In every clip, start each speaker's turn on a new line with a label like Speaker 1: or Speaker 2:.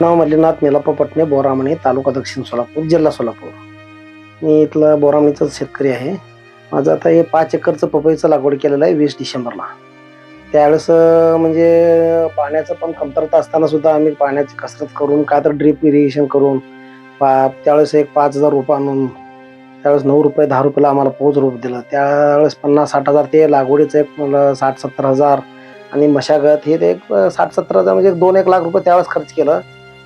Speaker 1: नाव मल्लीनाथ मेलाप्पा पटणे बोरामणी तालुका दक्षिण सोलापूर जिल्हा सोलापूर. मी इथला बोरामणीचाच शेतकरी आहे. माझं आता हे पाच एकरचं पपईचं लागवड केलेलं आहे वीस डिसेंबरला. त्यावेळेस म्हणजे पाण्याचं पण कमतरता असताना सुद्धा आम्ही पाण्याची कसरत करून काय तर ड्रीप इरिगेशन करून पा त्यावेळेस एक पाच हजार रुपये आणून त्यावेळेस नऊ रुपये दहा रुपयाला आम्हाला पोच रोप दिलं. त्यावेळेस पन्नास साठ हजार ते लागवडीचं एक मला साठ सत्तर हजार आणि मशागत हे ते एक साठ सत्तर हजार म्हणजे दोन एक लाख रुपये त्यावेळेस खर्च केलं.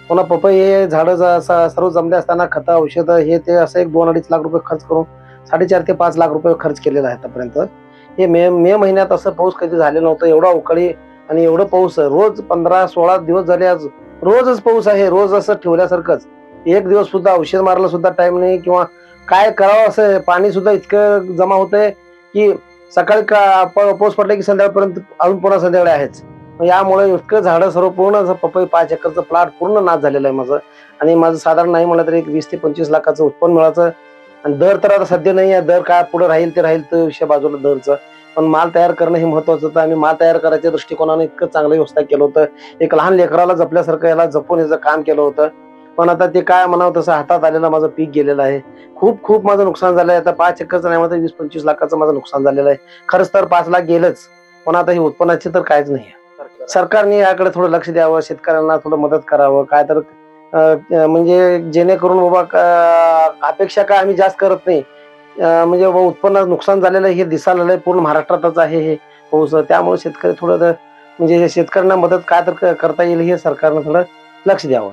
Speaker 1: पुन्हा पपई हे झाडं ज- सर्व जमले असताना खतं औषधं हे ते असं एक दोन अडीच लाख रुपये खर्च करून साडेचार ते पाच लाख रुपये खर्च केलेला आहे आतापर्यंत. हे मे मे महिन्यात असं पाऊस कधी झालं नव्हतं एवढा उकळी आणि एवढं पाऊस. आहे. रोज पंधरा सोळा दिवस झाले आज. रोजच पाऊस आहे रोज असं ठेवल्यासारखंच. एक दिवस सुद्धा औषध मारायला सुद्धा टाइम नाही किंवा काय करावं असं पाणी सुद्धा इतकं जमा होतंय की सकाळी का प- पाऊस पडला की संध्याकाळपर्यंत अजून पुन्हा संध्याकाळी आहेच. यामुळे इतकं झाडं सर्व पूर्ण असं पपई पाच एकरचं प्लॉट पूर्ण नाश झालेलं आहे माझं. आणि माझं साधारण नाही म्हणलं तरी एक वीस ते पंचवीस लाखाचं उत्पन्न मिळायचं. आणि दर तर आता सध्या नाही आहे. दर काय पुढे राहील ते राहील तर विषय बाजूला दरचं. पण माल तयार करणं हे महत्वाचं होतं. आम्ही माल तयार करायच्या दृष्टिकोनाने इतकं चांगलं व्यवस्था केलं होतं. एक लहान लेकराला जपल्यासारखं याला जपून याचं काम केलं होतं. पण आता ते काय म्हणावं तसं हातात आलेलं माझं पीक गेलेलं आहे. खूप खूप माझं नुकसान झालं आहे. आता पाच एकरचं नाही माझं वीस पंचवीस लाखाचं माझं नुकसान झालेलं आहे. खरंच तर पाच लाख गेलंच. पण आता हे उत्पन्नाचे तर काहीच नाही आहे. सरकारने याकडे थोडं लक्ष द्यावं शेतकऱ्यांना थोडं मदत करावं. काय तर म्हणजे जेणेकरून बाबा का- अपेक्षा काय आम्ही जास्त करत नाही. म्हणजे बाबा उत्पन्न नुकसान झालेलं आहे हे दिसायला आलंय पूर्ण महाराष्ट्रातच आहे हे पाऊस. त्यामुळे शेतकरी थोडं तर म्हणजे शेतकऱ्यांना मदत काय तर क- करता येईल हे सरकारनं थोडं लक्ष द्यावं.